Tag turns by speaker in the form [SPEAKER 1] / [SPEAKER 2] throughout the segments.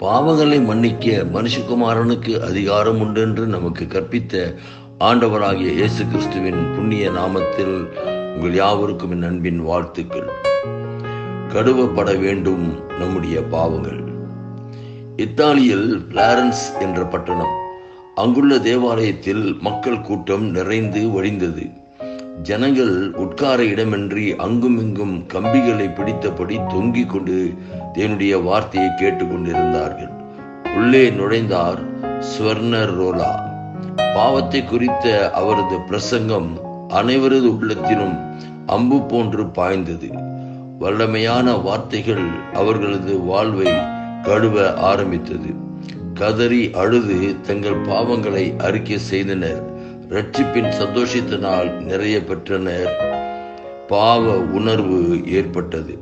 [SPEAKER 1] பாவங்களை மன்னிக்க மனுஷகுமாரனுக்கு அதிகாரம் உண்டு என்று நமக்கு கற்பித்த ஆண்டவராகிய இயேசு கிறிஸ்துவின் புண்ணிய நாமத்தில் உங்கள் யாவருக்கும் என் அன்பின் வாழ்த்துக்கள். கடுவப்பட வேண்டும் நம்முடைய பாவங்கள். இத்தாலியில் பிளாரன்ஸ் என்ற பட்டணம் அங்குள்ள தேவாலயத்தில் மக்கள் கூட்டம் நிறைந்து வழிந்தது ஜனங்கள் உட்கார இடமின்றி அங்கும் இங்கும் கம்பிகளை பிடித்தபடி தொங்கிக் கொண்டு தேவனுடைய வார்த்தையை கேட்டுக்கொண்டிருந்தார்கள். உள்ளே நுழைந்தார் ஸ்வர்ணர் ரோலா பாவத்தை குறித்த அவரது பிரசங்கம் அனைவரது உள்ளத்திலும் அம்பு போன்று பாய்ந்தது. வல்லமையான வார்த்தைகள் அவர்களது வாழ்வை கழுவ ஆரம்பித்தது. கதறி அழுது தங்கள் பாவங்களை அறிக்கை செய்தனர். ரட்சிப்பின் சந்தோஷத்தினால் நிறைய பெற்றனர் பாவ உணர்வு ஏற்பட்டது.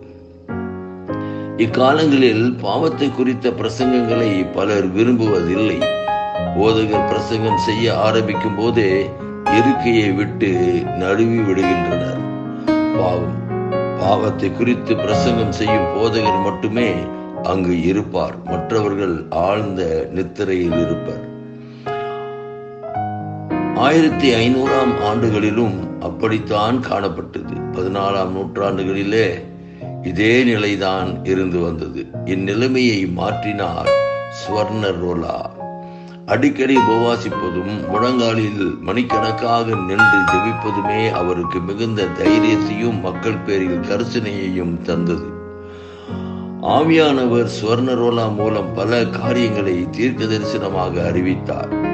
[SPEAKER 1] இக்காலங்களில் பாவத்தை குறித்த பிரசங்கங்களை பலர் விரும்புவதில்லை. போதகர் பிரசங்கம் செய்ய ஆரம்பிக்கும் போதே இருக்கையை விட்டு நழுவி விடுகின்றனர். பாவம் பாவத்தை குறித்து பிரசங்கம் செய்யும் போதகர் மட்டுமே அங்கு இருப்பார். மற்றவர்கள் ஆழ்ந்த நித்திரையில் இருப்பர். ஆயிரத்தி ஐநூறாம் ஆண்டுகளிலும் அப்படித்தான் காணப்பட்டது. பதினாலாம் நூற்றாண்டுகளிலே இதே நிலைதான் இருந்து வந்தது. இந்நிலைமையை மாற்றினார் ஸ்வர்ணர் ரோலா அடிக்கடி உபவாசிப்பதும் முழங்காலில் மணிக்கணக்காக நின்று ஜெபிப்பதுமே அவருக்கு மிகுந்த தைரியத்தையும் மக்கள் பேரில் கரிசனையையும் தந்தது. ஆவியானவர் ஸ்வர்ணரோலா மூலம் பல காரியங்களை தீர்க்க தரிசனமாக அறிவித்தார்.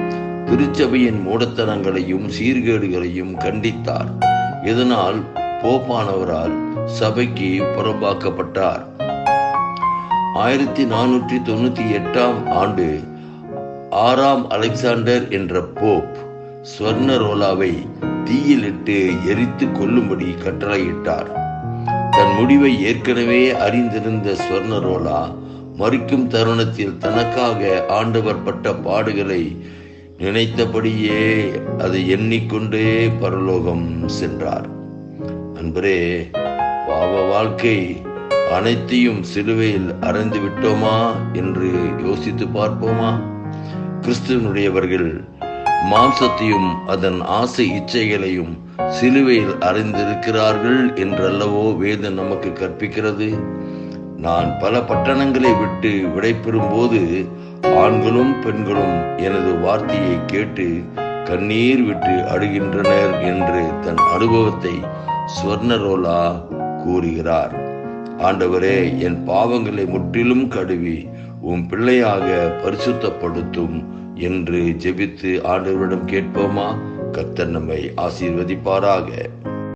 [SPEAKER 1] திருச்சபையின் மூடத்தனங்களையும் சீர்கேடுகளையும் கண்டித்தார். இதனால் போப்பானவரால் சபைக்கு புறம்பாக்கப்பட்டார். ஆயிரத்தி நானூற்றி தொண்ணூத்தி எட்டாம் ஆண்டு ஆறாம் அலெக்சாண்டர் என்ற போப் ஸ்வர்ணரோலாவை தீயிலிட்டு எரித்து கொல்லும்படி கட்டளையிட்டார். தன் முடிவை ஏற்கனவே அறிந்திருந்த ஸ்வர்ணரோலா மறிக்கும் தருணத்தில் தனக்காக ஆண்டவர் பட்ட பாடுகளை நினைத்தபடியே அதை எண்ணிக்கொண்டே பரலோகம் சென்றார். அன்பரே பாவ வாழ்க்கை அனைத்தையும் சிலுவையில் அறைந்து விட்டோமா என்று யோசித்து பார்ப்போமா? கிறிஸ்துவனுடையவர்கள் மாம்சத்தையும் அதன் ஆசை இச்சைகளையும் சிலுவையில் அறிந்திருக்கிறார்கள் என்றல்லவோ வேதம் நமக்கு கற்பிக்கிறது? நான் பல பட்டணங்களை விட்டு விடைபெறும் போது ஆண்களும் பெண்களும் எனது வார்த்தையை கேட்டு கண்ணீர் விட்டு அழுகின்றனர் என்று தன் அனுபவத்தை ஸ்வர்ணரோலா கூறுகிறார். ஆண்டவரே என் பாவங்களை முற்றிலும் கழுவி உன் பிள்ளையாக பரிசுத்தப்படுத்தும் என்று ஜெபித்து ஆண்டவரிடம் கேட்போமா? கர்த்தர் நம்மை ஆசீர்வதிப்பாராக.